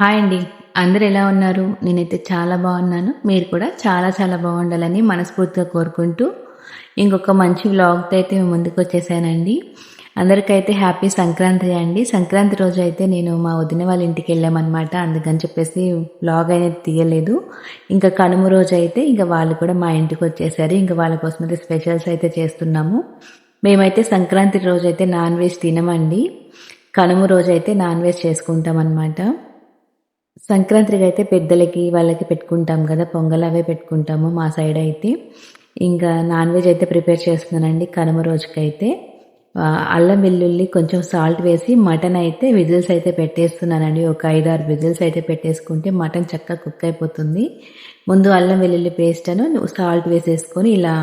Hi అండి. అందరు ఎలా ఉన్నారు? నేనైతే చాలా బాగున్నాను. మీరు కూడా చాలా చాలా బాగుండాలని మనస్ఫూర్తిగా కోరుకుంటూ ఇంకొక మంచి వ్లాగ్తో అయితే మేము ముందుకు వచ్చేసానండి. అందరికైతే హ్యాపీ సంక్రాంతి అండి. సంక్రాంతి రోజు అయితే నేను మా వదిన వాళ్ళ ఇంటికి వెళ్ళామన్నమాట. అందుకని చెప్పేసి వ్లాగ్ అనేది తీయలేదు. ఇంకా కనుమ రోజు అయితే ఇంకా వాళ్ళు కూడా మా ఇంటికి వచ్చేసారు. ఇంకా వాళ్ళ కోసం అయితే స్పెషల్స్ అయితే చేస్తున్నాము. మేమైతే సంక్రాంతి రోజు అయితే నాన్ వెజ్ తినమండి. కనుమ రోజు అయితే నాన్ వెజ్ చేసుకుంటాం అనమాట సంక్రాంతికి అయితే పెద్దలకి వాళ్ళకి పెట్టుకుంటాం కదా పొంగల్ అవే పెట్టుకుంటాము మా సైడ్ అయితే. ఇంకా నాన్ వెజ్ అయితే ప్రిపేర్ చేస్తున్నానండి కనుమ రోజుకైతే. అల్లం వెల్లుల్లి కొంచెం సాల్ట్ వేసి మటన్ అయితే విజిల్స్ అయితే పెట్టేస్తున్నానండి. ఒక ఐదారు విజిల్స్ అయితే పెట్టేసుకుంటే మటన్ చక్కగా కుక్ అయిపోతుంది. ముందు అల్లం వెల్లుల్లి పేస్ట్ అను సాల్ట్ వేసేసుకొని ఇలా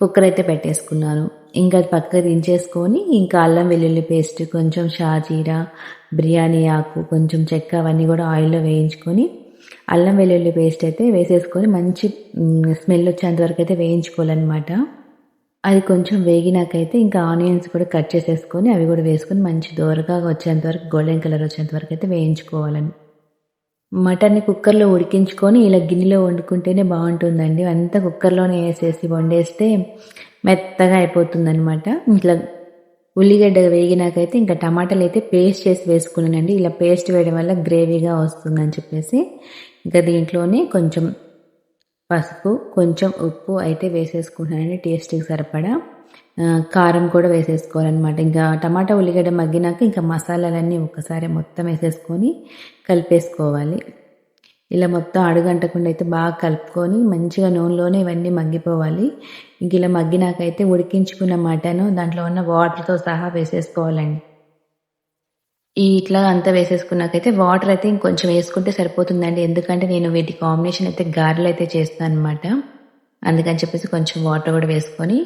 కుక్కర్ అయితే పెట్టేసుకున్నాను. ఇంకా పక్కకు దించేసుకొని ఇంకా అల్లం వెల్లుల్లి పేస్ట్ కొంచెం షాజీరా బిర్యానీ ఆకు కొంచెం చెక్క అవన్నీ కూడా ఆయిల్లో వేయించుకొని అల్లం వెల్లుల్లి పేస్ట్ అయితే వేసేసుకొని మంచి స్మెల్ వచ్చేంత వరకు అయితే వేయించుకోవాలన్నమాట. అది కొంచెం వేగినాకైతే ఇంకా ఆనియన్స్ కూడా కట్ చేసేసుకొని అవి కూడా వేసుకొని మంచి దూరగా వచ్చేంత వరకు గోల్డెన్ కలర్ వచ్చేంత వరకు అయితే వేయించుకోవాలని. మటన్ని కుక్కర్లో ఉడికించుకొని ఇలా గిన్నెలో వండుకుంటేనే బాగుంటుందండి. అంతా కుక్కర్లోనే వేసేసి వండేస్తే మెత్తగా అయిపోతుంది అనమాట ఇట్లా ఉల్లిగడ్డ వేగినాకైతే ఇంకా టమాటాలు అయితే పేస్ట్ చేసి వేసుకున్నానండి. ఇలా పేస్ట్ వేయడం వల్ల గ్రేవీగా వస్తుందని చెప్పేసి ఇంకా దీంట్లోనే కొంచెం పసుపు కొంచెం ఉప్పు అయితే వేసేసుకుంటున్నానండి. టేస్ట్కి సరిపడా. కారం కూడా వేసేసుకోవాలన్నమాట. ఇంకా టమాటా ఉల్లిగడ్డ మగ్గినాక ఇంకా మసాలాలన్నీ ఒకసారి మొత్తం వేసేసుకొని కలిపేసుకోవాలి. ఇలా మొత్తం అడుగంటకుండా అయితే బాగా కలుపుకొని మంచిగా నూనెలోనే ఇవన్నీ మగ్గిపోవాలి. ఇంక ఇలా మగ్గినాకైతే ఉడికించుకున్న మటను దాంట్లో ఉన్న వాటర్తో సహా వేసేసుకోవాలండి. ఈ ఇట్లా అంతా వేసేసుకున్నాకైతే వాటర్ అయితే ఇంకొంచెం వేసుకుంటే సరిపోతుందండి. ఎందుకంటే నేను వీటి కాంబినేషన్ అయితే గారెలు అయితే చేస్తాను అనమాట అందుకని చెప్పేసి కొంచెం వాటర్ కూడా వేసుకొని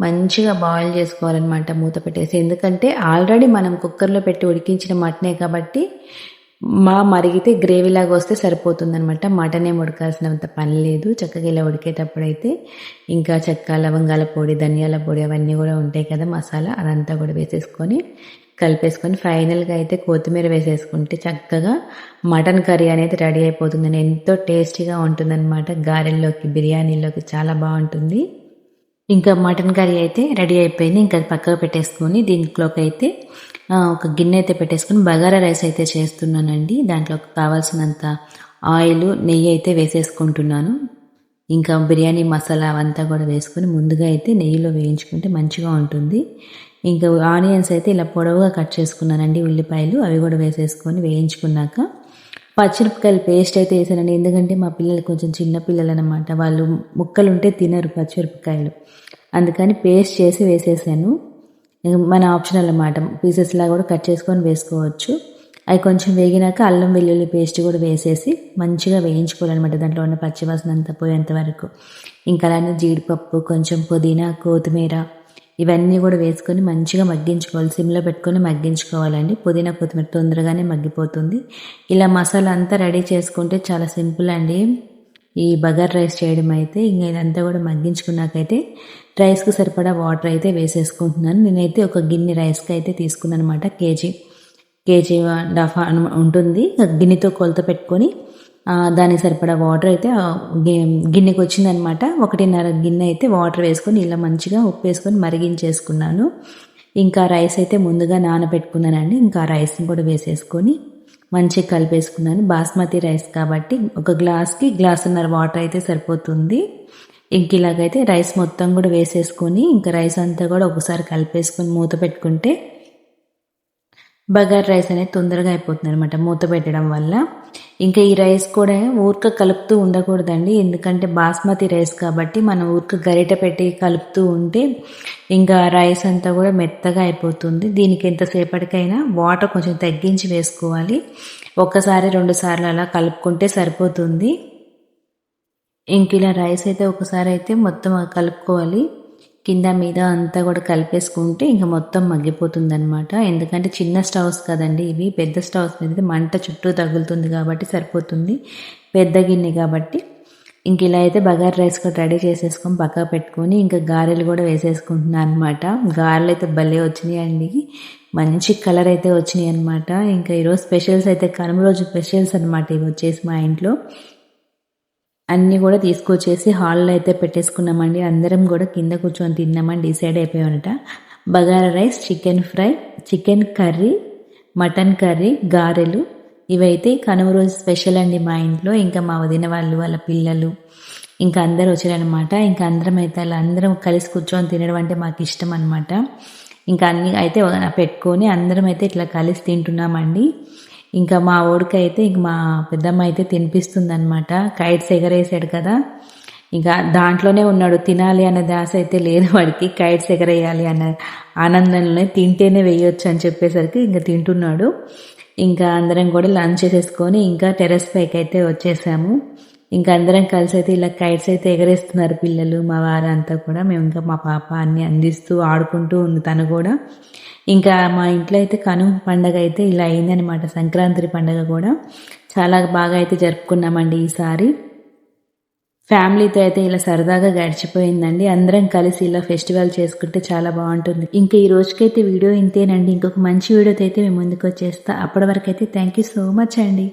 మంచిగా బాయిల్ చేసుకోవాలన్నమాట మూత పెట్టేసి. ఎందుకంటే ఆల్రెడీ మనం కుక్కర్లో పెట్టి ఉడికించిన మటనే కాబట్టి మా మరిగితే గ్రేవీలాగా వస్తే సరిపోతుందనమాట మటనే ఏం ఉడకాల్సినంత పని లేదు. చక్కగా ఇలా ఉడికేటప్పుడు అయితే ఇంకా చెక్క లవంగాల పొడి ధనియాల పొడి అవన్నీ కూడా ఉంటాయి కదా మసాలా. అదంతా కూడా వేసేసుకొని కలిపేసుకొని ఫైనల్గా అయితే కొత్తిమీర వేసేసుకుంటే చక్కగా మటన్ కర్రీ అనేది రెడీ అయిపోతుందని ఎంతో టేస్టీగా ఉంటుందన్నమాట. గారెల్లోకి బిర్యానీలోకి చాలా బాగుంటుంది. ఇంకా మటన్ కర్రీ అయితే రెడీ అయిపోయింది. ఇంకా పక్కకు పెట్టేసుకొని దీంట్లోకి అయితే ఒక గిన్నె అయితే పెట్టేసుకొని బగారా రైస్ అయితే చేస్తున్నానండి. దాంట్లో కావాల్సినంత ఆయిల్ నెయ్యి అయితే వేసేసుకుంటున్నాను. ఇంకా బిర్యానీ మసాలా అవంతా కూడా వేసుకొని ముందుగా అయితే నెయ్యిలో వేయించుకుంటే మంచిగా ఉంటుంది. ఇంకా ఆనియన్స్ అయితే ఇలా పొడవుగా కట్ చేసుకున్నానండి. ఉల్లిపాయలు అవి కూడా వేసేసుకొని వేయించుకున్నాక పచ్చిమిరపకాయలు పేస్ట్ అయితే వేసానండి. ఎందుకంటే మా పిల్లలు కొంచెం చిన్న పిల్లలు అనమాట వాళ్ళు ముక్కలు ఉంటే తినరు పచ్చిమిరపకాయలు. అందుకని పేస్ట్ చేసి వేసేసాను. మన ఆప్షనల్ అన్నమాట. పీసెస్లా కూడా కట్ చేసుకొని వేసుకోవచ్చు. అవి కొంచెం వేగినాక అల్లం వెల్లుల్లి పేస్ట్ కూడా వేసేసి మంచిగా వేయించుకోవాలన్నమాట. దాంట్లో ఉన్న పచ్చివాసన అంతా పోయేంత వరకు. ఇంకా అలానే జీడిపప్పు కొంచెం పుదీనా కొత్తిమీర ఇవన్నీ కూడా వేసుకొని మంచిగా మగ్గించుకోవాలి. సిమ్లో పెట్టుకొని మగ్గించుకోవాలండి. పుదీనా కొత్తిమీర తొందరగానే మగ్గిపోతుంది. ఇలా మసాలా అంతా రెడీ చేసుకుంటే చాలా సింపుల్ అండి. ఈ బగార్ రైస్ చేయడం అయితే ఇంకా ఇదంతా కూడా మగ్గించుకున్నాకైతే రైస్కి సరిపడా వాటర్ అయితే వేసేసుకుంటున్నాను. నేనైతే ఒక గిన్నె రైస్కి అయితే తీసుకున్నాను అనమాట కేజీ కేజీ హాఫ్ ఉంటుంది. గిన్నెతో కొలత పెట్టుకొని దానికి సరిపడా వాటర్ అయితే గిన్నెకి వచ్చిందనమాట ఒకటిన్నర గిన్నె అయితే వాటర్ వేసుకొని ఇలా మంచిగా ఉప్పు వేసుకొని మరిగించేసుకున్నాను. ఇంకా రైస్ అయితే ముందుగా నానబెట్టుకున్నానండి. ఇంకా రైస్ని కూడా వేసేసుకొని మంచిగా కలిపేసుకున్నాను. బాస్మతి రైస్ కాబట్టి ఒక గ్లాస్కి గ్లాసున్నర వాటర్ అయితే సరిపోతుంది. ఇంక ఇలాగైతే రైస్ మొత్తం కూడా వేసేసుకొని ఇంకా రైస్ అంతా కూడా ఒకసారి కలిపేసుకొని మూత పెట్టుకుంటే బగార్ రైస్ అనేది తొందరగా అయిపోతుంది అనమాట మూత పెట్టడం వల్ల. ఇంకా ఈ రైస్ కూడా ఊరిక కలుపుతూ ఉండకూడదండి. ఎందుకంటే బాస్మతి రైస్ కాబట్టి మనం ఊరిక గరిట పెట్టి కలుపుతూ ఉంటే ఇంకా రైస్ అంతా కూడా మెత్తగా అయిపోతుంది. దీనికి ఎంతసేపటికైనా వాటర్ కొంచెం తగ్గించి వేసుకోవాలి. ఒక్కసారి రెండు సార్లు అలా కలుపుకుంటే సరిపోతుంది. ఇంక ఇలా రైస్ అయితే ఒకసారి అయితే మొత్తం కలుపుకోవాలి. కింద మీద అంతా కూడా కలిపేసుకుంటే ఇంకా మొత్తం మగ్గిపోతుంది అనమాట ఎందుకంటే చిన్న స్టవ్స్ కదండి ఇవి. పెద్ద స్టవ్స్ మీద మంట చుట్టూ తగులుతుంది కాబట్టి సరిపోతుంది. పెద్ద గిన్నె కాబట్టి. ఇంక ఇలా అయితే బగార్ రైస్ కూడా రెడీ చేసేసుకొని పక్కా పెట్టుకొని ఇంకా గారెలు కూడా వేసేసుకుంటున్నాను అనమాట గారెలు అయితే భలే వచ్చినాయండి. మంచి కలర్ అయితే వచ్చినాయి అనమాట ఇంకా ఈరోజు స్పెషల్స్ అయితే కనుమ రోజు స్పెషల్స్ అనమాట ఇవి వచ్చేసి మా ఇంట్లో. అన్నీ కూడా తీసుకొచ్చేసి హాల్లో అయితే పెట్టేసుకున్నామండి. అందరం కూడా కింద కూర్చొని తిన్నామని decide అయిపోయామట. Bagara rice chicken fry chicken curry mutton curry గారెలు. ఇవైతే కనుమ రోజు స్పెషల్ అండి మా ఇంట్లో. ఇంకా మా వదిన వాళ్ళు వాళ్ళ పిల్లలు ఇంకా అందరు వచ్చారనమాట ఇంకా అందరం అయితే అలా అందరం కలిసి కూర్చొని తినడం అంటే మాకు ఇష్టం అనమాట ఇంకా అన్ని అయితే పెట్టుకొని అందరం అయితే ఇట్లా కలిసి తింటున్నామండి. ఇంకా మా ఓడికైతే ఇంక మా పెద్దమ్మ అయితే తినిపిస్తుందనమాట కైట్స్ ఎగరేసాడు కదా. ఇంకా దాంట్లోనే ఉన్నాడు తినాలి అనే దాస అయితే లేదు వాడికి. కైట్స్ ఎగరేయాలి అన్న ఆనందంలోనే తింటేనే వేయొచ్చు అని చెప్పేసరికి ఇంకా తింటున్నాడు. ఇంకా అందరం కూడా లంచ్ చేసేసుకొని ఇంకా టెరెస్ పైకి అయితే వచ్చేసాము. ఇంకా అందరం కలిసి అయితే ఇలా కైట్స్ అయితే ఎగరేస్తున్నారు పిల్లలు మా వారంతా కూడా. మేము ఇంకా మా పాప అన్ని అందిస్తూ ఆడుకుంటూ ఉంది తను కూడా. ఇంకా మా ఇంట్లో అయితే కను పండగ అయితే ఇలా అయిందనమాట సంక్రాంతి పండగ కూడా. చాలా బాగా అయితే జరుపుకున్నామండి ఈసారి. ఫ్యామిలీతో అయితే ఇలా సరదాగా గడిచిపోయిందండి. అందరం కలిసి ఇలా ఫెస్టివల్ చేసుకుంటే చాలా బాగుంటుంది. ఇంకా ఈ రోజుకైతే వీడియో ఇంతేనండి. ఇంకొక మంచి వీడియోతో అయితే మేము ముందుకు వచ్చేస్తా. అప్పటి వరకు అయితే థ్యాంక్ యూ సో మచ్ అండి.